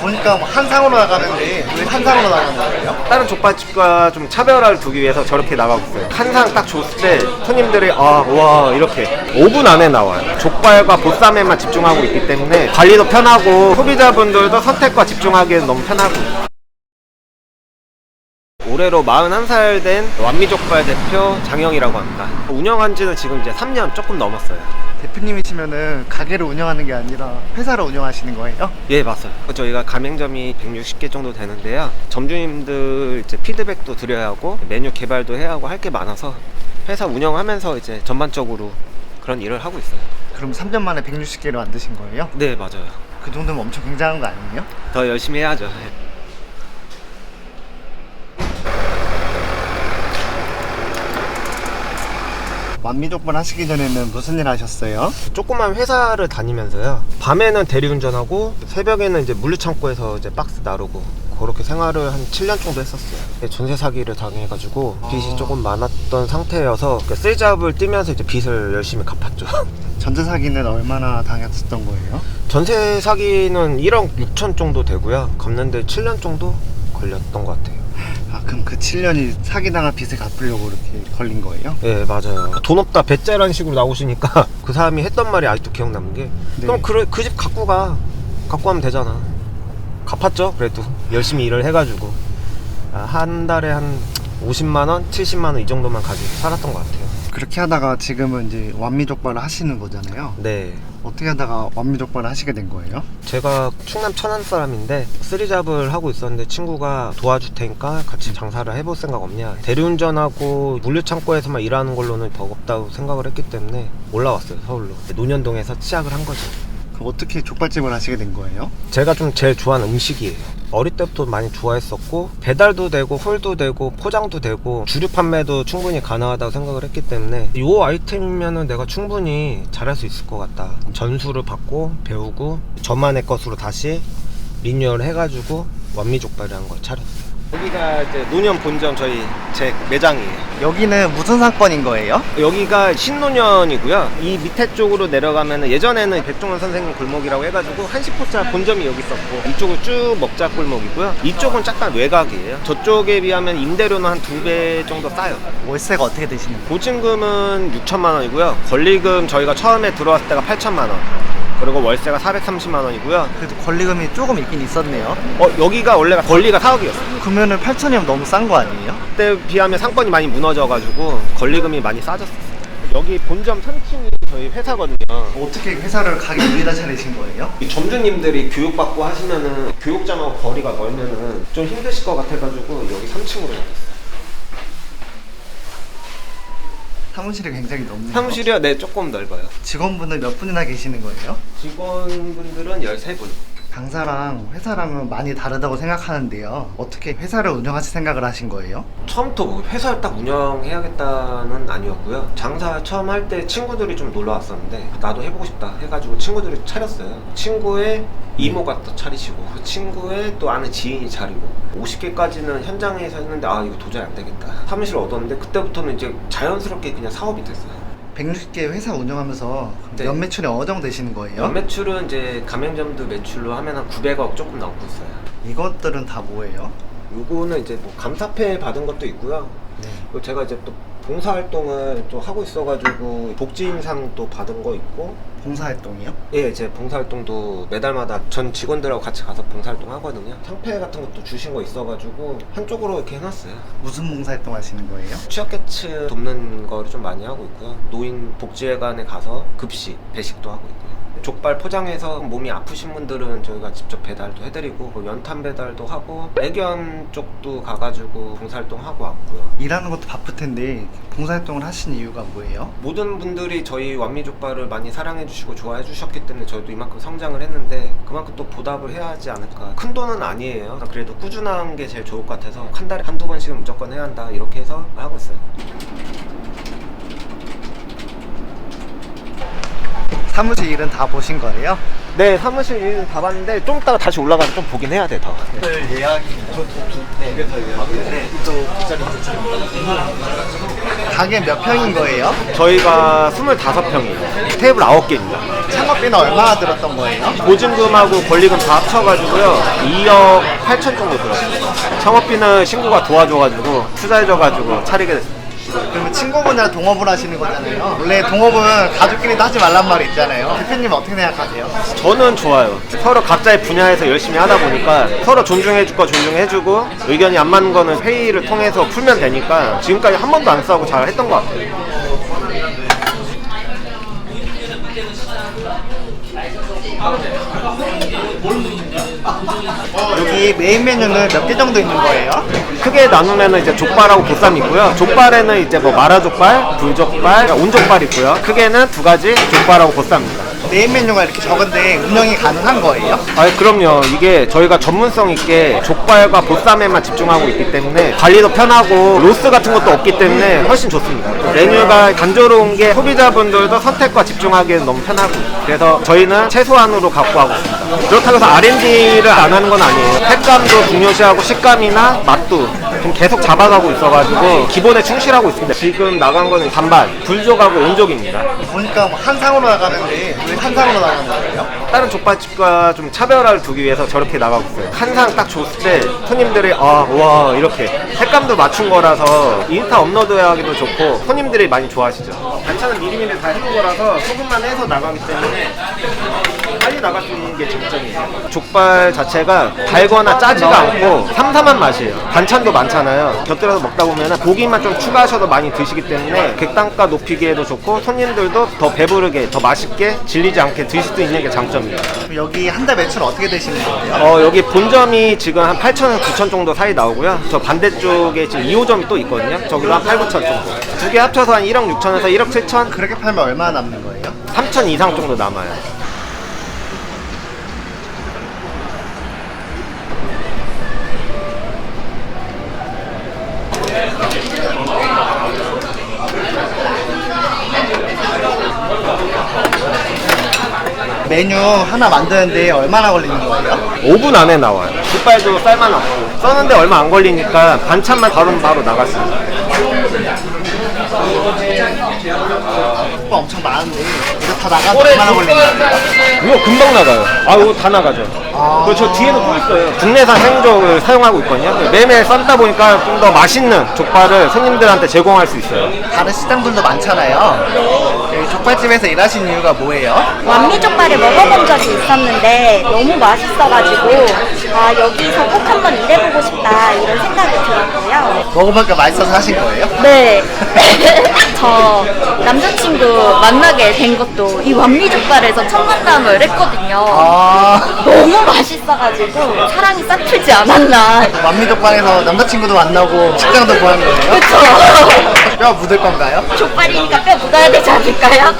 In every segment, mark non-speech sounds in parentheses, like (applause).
보니까 뭐 한상으로 나가는데 왜 한상으로 나가는 거예요? 다른 족발집과 좀 차별화를 두기 위해서 저렇게 나가고 있어요. 한상 딱 줬을 때 손님들이 아, 와, 이렇게 5분 안에 나와요. 족발과 보쌈에만 집중하고 있기 때문에 관리도 편하고 소비자분들도 선택과 집중하기에는 너무 편하고. 올해로 41살 된 완미족발 대표 장영이라고 합니다. 운영한 지는 지금 이제 3년 조금 넘었어요. 대표님이시면은 가게를 운영하는 게 아니라 회사를 운영하시는 거예요? 예, 맞아요. 저희가 가맹점이 160개 정도 되는데요. 점주님들 이제 피드백도 드려야 하고 메뉴 개발도 해야 하고 할 게 많아서 회사 운영하면서 이제 전반적으로 그런 일을 하고 있어요. 그럼 3년 만에 160개를 만드신 거예요? 네, 맞아요. 그 정도면 엄청 굉장한 거 아니에요? 더 열심히 해야죠. 예. 완미족발 하시기 전에는 무슨 일 하셨어요? 조그만 회사를 다니면서요. 밤에는 대리운전하고 새벽에는 이제 물류창고에서 이제 박스 나르고 그렇게 생활을 한 7년 정도 했었어요. 예, 전세 사기를 당해가지고 빚이 조금 많았던 상태여서 그 쓰리잡을 뛰면서 이제 빚을 열심히 갚았죠. (laughs) 전세 사기는 얼마나 당했었던 거예요? 전세 사기는 1억 6천 정도 되고요. 갚는데 7년 정도 걸렸던 것 같아요. 아 그럼 그 7년이 사기당한 빚을 갚으려고 이렇게 걸린 거예요? 예, 맞아요. 돈 없다 배째라는 식으로 나오시니까 (laughs) 그 사람이 했던 말이 아직도 기억 남는 게 네. 그럼 그 집 갖고 가. 갖고 가면 되잖아. 갚았죠, 그래도. 열심히 일을 해가지고. 아, 한 달에 한 50만 원, 70만 원 이 정도만 가지고 살았던 것 같아요. 그렇게 하다가 지금은 이제 완미족발을 하시는 거잖아요. 네. 어떻게 하다가 완미족발을 하시게 된 거예요? 제가 충남 천안 사람인데 쓰리잡을 하고 있었는데 친구가 도와줄 테니까 같이 장사를 해볼 생각 없냐 대리운전하고 물류창고에서만 일하는 걸로는 버겁다고 생각을 했기 때문에 올라왔어요 서울로 논현동에서 시작을 한 거죠 그럼 어떻게 족발집을 하시게 된 거예요? 제가 좀 제일 좋아하는 음식이에요 어릴 때부터 많이 좋아했었고 배달도 되고 홀도 되고 포장도 되고 주류 판매도 충분히 가능하다고 생각을 했기 때문에 이 아이템이면은 내가 충분히 잘할 수 있을 것 같다. 전수를 받고 배우고 저만의 것으로 다시 리뉴얼 해가지고 완미족발이라는 걸 차렸어요 여기가 이제 노년 본점 저희 제 매장이에요 여기는 무슨 상권인 거예요? 여기가 신노년이고요. 이 밑에 쪽으로 내려가면 예전에는 백종원 선생님 골목이라고 해가지고 한식포차 본점이 여기 있었고 이쪽은 쭉 먹자 골목이고요. 이쪽은 약간 외곽이에요. 저쪽에 비하면 임대료는 한 두 배 정도 싸요. 월세가 어떻게 되시는 거예요? 보증금은 6천만 원이고요. 권리금 저희가 처음에 들어왔을 때가 8천만 원. 그리고 월세가 430만 원이고요. 그래도 권리금이 조금 있긴 있었네요. 어 여기가 원래 권리가 4억이었어요. 그러면은 8천이면 너무 싼 거 아니에요? 그때 비하면 상권이 많이 무너져가지고 권리금이 많이 싸졌어요. 여기 본점 3층이 저희 회사거든요. 어떻게 회사를 가게 여기다 차리신 거예요? 이 점주님들이 교육받고 하시면은 교육장하고 거리가 멀면은 좀 힘드실 것 같아가지고 여기 3층으로 놨어요. 사무실이 굉장히 넓네요. 사무실이요? 네, 조금 넓어요. 직원분들 몇 분이나 계시는 거예요? 직원분들은 13분. 강사랑 회사랑은 많이 다르다고 생각하는데요. 어떻게 회사를 운영하실 생각을 하신 거예요? 처음부터 뭐 회사를 딱 운영해야겠다는 아니었고요. 장사 처음 할 때 친구들이 좀 놀러 왔었는데 나도 해보고 싶다 해가지고 친구들이 차렸어요. 친구의 이모가 또 차리시고 그 친구의 또 아는 지인이 차리고 50개까지는 현장에서 했는데 아 이거 도저히 안 되겠다. 사무실 얻었는데 그때부터는 이제 자연스럽게 그냥 사업이 됐어요. 160개 회사 운영하면서 네. 연 매출이 어느 정도 되시는 거예요? 연 매출은 이제 가맹점들 매출로 하면 한 900억 조금 넘고 있어요. 이것들은 다 뭐예요? 요거는 이제 뭐 감사패 받은 것도 있고요. 네. 그리고 제가 이제 또 봉사활동을 또 하고 있어가지고 복지인상 또 받은 거 있고 봉사활동이요? 예, 제 봉사활동도 매달마다 전 직원들하고 같이 가서 봉사활동 하거든요. 상패 같은 것도 주신 거 있어가지고 한쪽으로 이렇게 해놨어요. 무슨 봉사활동 하시는 거예요? 취약계층 돕는 거를 좀 많이 하고 있고요. 노인 복지회관에 가서 급식, 배식도 하고 있고요. 족발 포장해서 몸이 아프신 분들은 저희가 직접 배달도 해드리고 뭐 연탄 배달도 하고 애견 쪽도 가가지고 봉사활동 하고 왔고요. 일하는 것도 바쁠 텐데 봉사활동을 하신 이유가 뭐예요? 모든 분들이 저희 완미족발을 많이 사랑해 주시고 좋아해 주셨기 때문에 저희도 이만큼 성장을 했는데 그만큼 또 보답을 해야 하지 않을까 큰 돈은 아니에요 그래도 꾸준한 게 제일 좋을 것 같아서 한 달에 한두 번씩은 무조건 해야 한다 이렇게 해서 하고 있어요 사무실 일은 다 보신 거예요? 네, 사무실 일다 봤는데 좀 이따가 다시 올라가서 좀 보긴 해야 돼 더. 오늘 예약이 가게 몇 평인 거예요? 저희가 25평이에요. 테이블 9개입니다. 창업비는 얼마나 들었던 거예요? 보증금하고 권리금 다 합쳐가지고요 2억 8천 정도 들었어요 창업비는 친구가 도와줘가지고 투자해줘가지고 차리게 됐어요 그러면 친구분이랑 동업을 하시는 거잖아요. 원래 동업은 가족끼리도 하지 말란 말이 있잖아요. 대표님 어떻게 생각하세요? 저는 좋아요 서로 각자의 분야에서 열심히 하다 보니까 서로 존중해줄 거 존중해주고 의견이 안 맞는 거는 회의를 통해서 풀면 되니까 지금까지 한 번도 안 싸우고 잘 했던 것 같아요 여기 메인 메뉴는 몇 개 정도 있는 거예요? 크게 나누면 이제 족발하고 보쌈 있고요. 족발에는 이제 뭐 마라 족발, 불 족발, 온 족발 있고요. 크게는 두 가지 족발하고 보쌈입니다. 메인 메뉴가 이렇게 적은데 운영이 가능한 거예요? 아 그럼요. 이게 저희가 전문성 있게 족발과 보쌈에만 집중하고 있기 때문에 관리도 편하고 로스 같은 것도 없기 때문에 훨씬 좋습니다. 메뉴가 단조로운 게 소비자분들도 선택과 집중하기에는 너무 편하고 그래서 저희는 최소한으로 갖고 하고 있습니다. 그렇다고 해서 R&D를 안 하는 건 아니에요. 색감도 중요시하고 식감이나 맛도 좀 계속 잡아가고 있어가지고 기본에 충실하고 있습니다. 지금 나간 거는 반반, 불족하고 온족입니다. 보니까 뭐 한상으로 나가는데 왜 한상으로 나가는 거예요? 다른 족발집과 좀 차별화를 두기 위해서 저렇게 나가고 있어요. 한상 딱 줬을 때 손님들이 아, 와, 이렇게 색감도 맞춘 거라서 인스타 업로드하기도 좋고 손님들이 많이 좋아하시죠. 반찬은 미리미리 다 해놓은 거라서 소금만 해서 나가기 때문에 나갈 수 있는 게 장점이에요. 족발 자체가 달거나 짜지가 않고 삼삼한 맛이에요. 반찬도 많잖아요. 곁들여서 먹다 보면 고기만 좀 추가하셔도 많이 드시기 때문에 객단가 높이기에도 좋고 손님들도 더 배부르게 더 맛있게 질리지 않게 드실 수 있는 게 장점이에요. 여기 한 달 매출 어떻게 되시는 거예요? 어, 여기 본점이 지금 한 8,000원, 9,000 정도 사이 나오고요. 저 반대쪽에 지금 2호점이 또 있거든요. 저기도 한 8, 9,000 정도. 두 개 합쳐서 한 1억 6천에서 1억 7천, 그렇게 팔면 얼마나 남는 거예요? 3천 이상 정도 남아요. 메뉴 하나 만드는데 얼마나 걸리는 거예요? 5분 안에 나와요. 족발도 쌀만 없고. 써는데 얼마 안 걸리니까 반찬만 바로 바로 나갔습니다. 오빠 엄청 많은데 이거 다 나가면 얼마나 걸리는 거예요? 이거 금방 나가요. 아, 이거 다 나가죠. 그저 뒤에는 뭐 있어요. 국내산 생족을 사용하고 있거든요. 매일 썰다 보니까 좀 더 맛있는 족발을 손님들한테 제공할 수 있어요. 다른 시장들도 많잖아요. 족발집에서 일하신 이유가 뭐예요? 완미족발을 먹어본 적이 있었는데 너무 맛있어가지고 아 여기서 꼭 한번 일해보고 싶다 이런 생각이 들었고요. 먹어보니까 맛있어서 하신 거예요? 네. (laughs) 저 남자친구 만나게 된 것도 이 완미족발에서 첫 만남을 했거든요. 아 너무 맛있어가지고 사랑이 싹트지 않았나. 완미족방에서 남자친구도 만나고 직장도 구한 거예요? 그쵸. 뼈 묻을 건가요? 족발이니까 뼈 묻어야 되지 않을까요?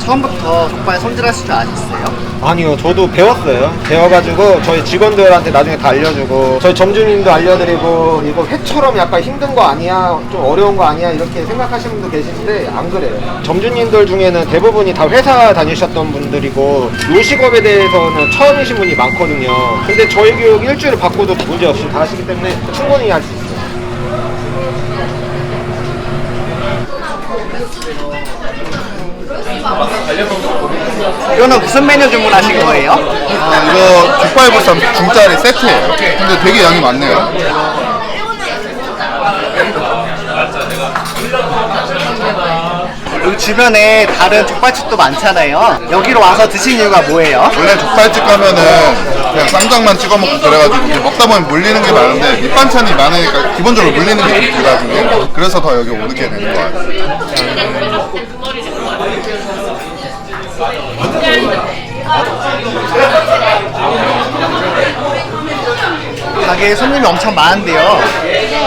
처음부터 족발 손질하실 줄 아셨어요? 아니요, 저도 배웠어요. 배워가지고 저희 직원들한테 나중에 다 알려주고 저희 점주님도 알려드리고 이거 회처럼 약간 힘든 거 아니야, 좀 어려운 거 아니야 이렇게 생각하시는 분도 계시는데 안 그래요. 점주님들 중에는 대부분이 다 회사 다니셨던 분들이고 요식업에 대해서는 처음이신 분이 많거든요. 근데 저희 교육 일주일 받고도 문제 없이 다 하시기 때문에 충분히 할 수 있어요. 이거는 무슨 메뉴 주문하신 거예요? 아, 이거 족발보쌈 중짜리 세트예요. 근데 되게 양이 많네요. 여기 주변에 다른 족발집도 많잖아요. 여기로 와서 드신 이유가 뭐예요? 원래 족발집 가면은 그냥 쌈장만 찍어 먹고 그래가지고 이렇게 먹다 보면 물리는 게 많은데 밑반찬이 많으니까 기본적으로 물리는 게좀 들어가지고 그래서 더 여기 오게 되는 것 같아요. 가게에 손님이 엄청 많은데요.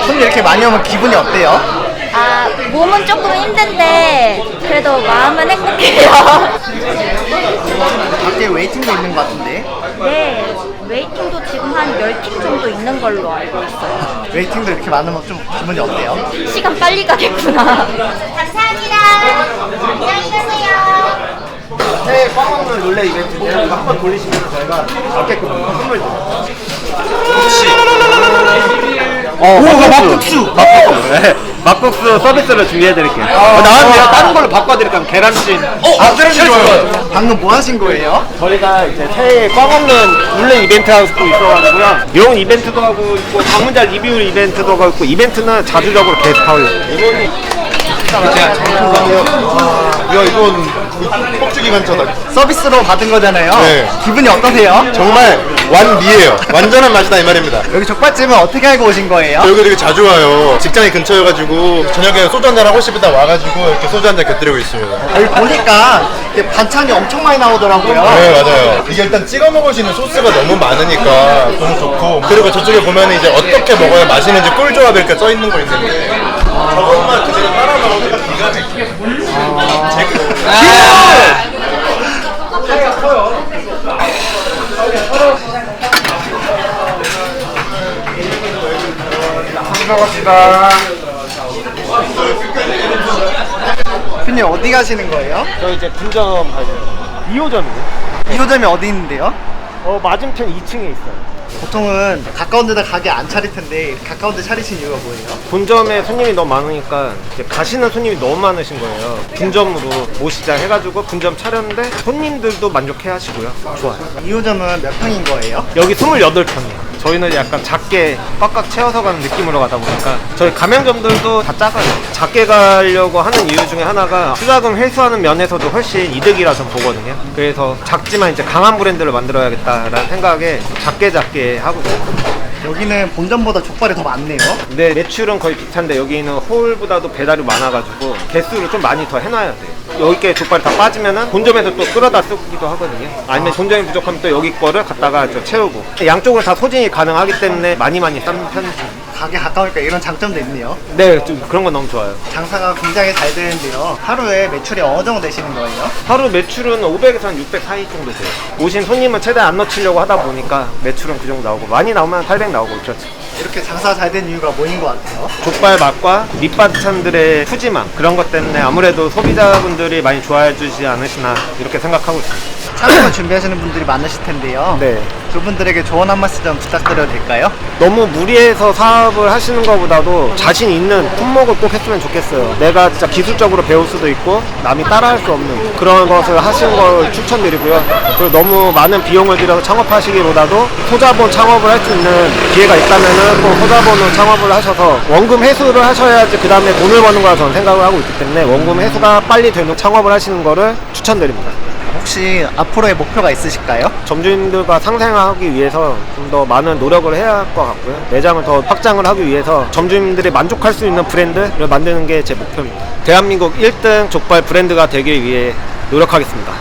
손님 이렇게 많이 오면 기분이 어때요? 아 몸은 조금 힘든데 그래도 마음은 행복해요. (laughs) 밖에 웨이팅도 있는 것 같은데. 네. 웨이팅도 지금 한 10팀 정도 있는 걸로 알고 있어요. (laughs) 웨이팅도 이렇게 많으면 좀 기분이 어때요? 시간 빨리 가겠구나. (laughs) 감사합니다. 안녕히 가세요. 새해 꽝 없는 룰레 이벤트인데 한번 돌리시면 저희가 받게끔 선물 드려요. 어, 막국수! 막국수! 네. 막국수 서비스를 준비해드릴게요. 어, 나왔네요. 다른 걸로 바꿔드릴까요? 계란찜. 아, 좋아요. 방금 뭐 하신 거예요? 저희가 이제 새해 꽝 없는 룰레 이벤트 하고 있어가지고요. 명 이벤트도 하고 있고, 방문자 리뷰 이벤트도 하고 있고, 이벤트는 자주적으로 계속 하고 있어요. 이번이 야 이건 뻑주기 간짜다. 서비스로 받은 거잖아요. 네. 기분이 어떠세요? 정말 완미예요. 완전한 맛이다 이 말입니다. 여기 족발집은 어떻게 알고 오신 거예요? 여기 되게 자주 와요. 직장이 근처여가지고 저녁에 소주 한잔 하고 싶다 와가지고 이렇게 소주 한잔 곁들이고 있습니다. 여기 보니까 이렇게 반찬이 엄청 많이 나오더라고요. 네 맞아요. 이게 일단 찍어 먹을 수 있는 소스가 너무 많으니까 너무 좋고 그리고 저쪽에 보면 이제 어떻게 먹어야 맛있는지 꿀 조합 이렇게 써 있는 거 있는데 저것만 그대로 따라 먹으니까 기가 막혀요. 대표님 어디 가시는 거예요? 저 이제 분점 가요. 2호점이요. 2호점이 어디 있는데요? 어, 맞은편 2층에 있어요. 보통은 가까운 데다 가게 안 차릴 텐데 가까운 데 차리신 이유가 뭐예요? 본점에 손님이 너무 많으니까 이제 가시는 손님이 너무 많으신 거예요. 분점으로 모시자 해가지고 분점 차렸는데 손님들도 만족해 하시고요. 좋아요. 2호점은 몇 평인 거예요? 여기 28평이에요. 저희는 약간 작게 꽉꽉 채워서 가는 느낌으로 가다 보니까 저희 가맹점들도 다 작아요. 작게 가려고 하는 이유 중에 하나가 투자금 회수하는 면에서도 훨씬 이득이라 전 보거든요. 그래서 작지만 이제 강한 브랜드를 만들어야겠다라는 생각에 작게 작게 하고 있어요. 여기는 본점보다 족발이 더 많네요. 근데 매출은 거의 비슷한데 여기는 홀보다도 배달이 많아가지고 개수를 좀 많이 더 해놔야 돼요. 여기 족발이 다 빠지면은 본점에서 또 끌어다 쓰기도 하거든요. 아니면 본점이 부족하면 또 여기 거를 갖다가 저 채우고 양쪽으로 다 소진이 가능하기 때문에 많이 많이 싼 편이죠. 가게 가까우니까 이런 장점도 있네요. 네, 좀 그런 건 너무 좋아요. 장사가 굉장히 잘 되는데요. 하루에 매출이 어느 정도 되시는 거예요? 하루 매출은 500에서 한 600 사이 정도 돼요. 오신 손님은 최대한 안 놓치려고 하다 보니까 매출은 그 정도 나오고 많이 나오면 800 나오고 그렇죠. 이렇게 장사가 잘된 이유가 뭐인 것 같아요? 족발 맛과 밑반찬들의 푸짐함 그런 것 때문에 아무래도 소비자분들이 많이 좋아해 주지 않으시나 이렇게 생각하고 있습니다. 창업을 준비하시는 분들이 많으실 텐데요. 네. 그분들에게 조언 한 말씀 좀 부탁드려도 될까요? 너무 무리해서 사업을 하시는 것보다도 자신 있는 품목을 꼭 했으면 좋겠어요. 내가 진짜 기술적으로 배울 수도 있고 남이 따라할 수 없는 그런 것을 하시는 걸 추천드리고요. 그리고 너무 많은 비용을 들여서 창업하시기보다도 소자본 창업을 할 수 있는 기회가 있다면은 꼭 소자본으로 창업을 하셔서 원금 회수를 하셔야지 그 다음에 돈을 버는 거라 저는 생각을 하고 있기 때문에 원금 회수가 빨리 되는 창업을 하시는 거를 추천드립니다. 혹시 앞으로의 목표가 있으실까요? 점주님들과 상생하기 위해서 좀 더 많은 노력을 해야 할 것 같고요. 매장을 더 확장을 하기 위해서 점주님들이 만족할 수 있는 브랜드를 만드는 게 제 목표입니다. 대한민국 1등 족발 브랜드가 되기 위해 노력하겠습니다.